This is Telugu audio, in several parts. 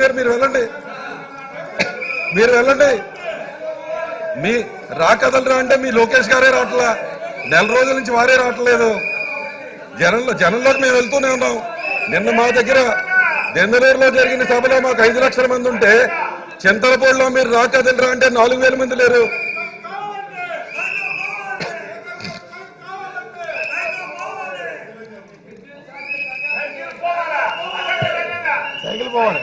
గారు మీరు వెళ్ళండి. మీరు వెళ్ళండి. మీ రాకదలరా అంటే మీ లోకేష్ గారే రావట్లా? నెల రోజుల నుంచి వారే రావట్లేదు. జనంలో జనంలోకి మేము వెళ్తూనే ఉన్నాం. నిన్న మా దగ్గర దెందలూరులో జరిగిన సభలో మాకు ఐదు లక్షల మంది ఉంటే చింతలపూడిలో మీరు రాకదలరా అంటే నాలుగు వేల మంది లేరు. సైకిల్ పోవాలి.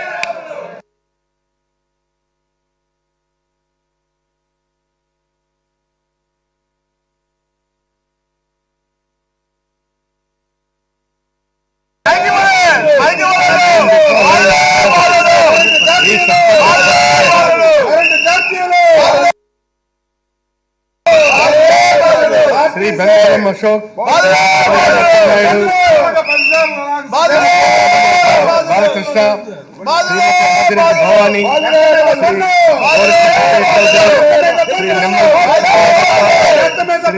శ్రీ బెంగళూరు అశోక్. నాయుడు బాలకృష్ణ. భవాని. శ్రీ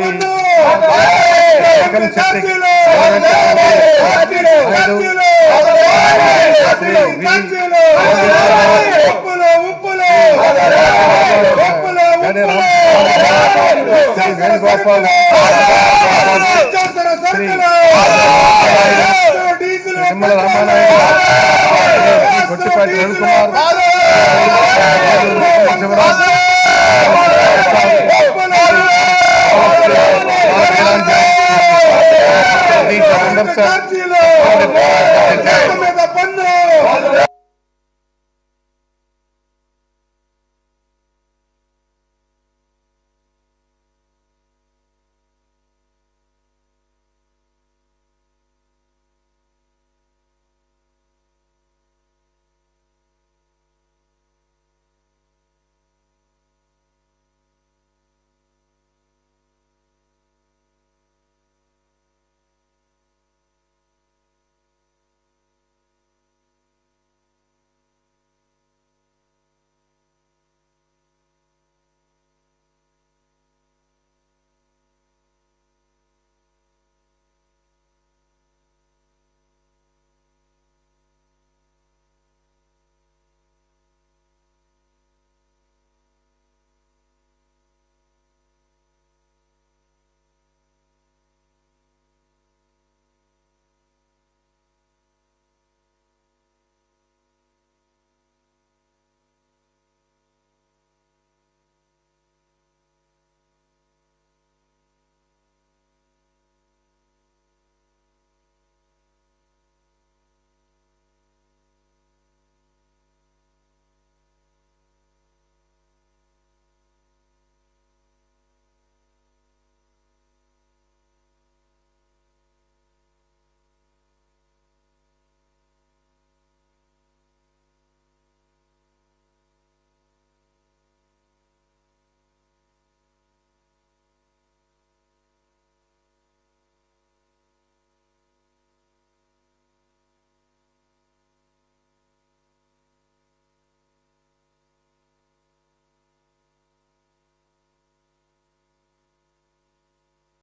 గోరఖ శ్రీ వేణుగోపాల్ శ్రీ నిమ్మల రామారాయణ గొట్టిపాటి రవికుమార్ శివరాజ్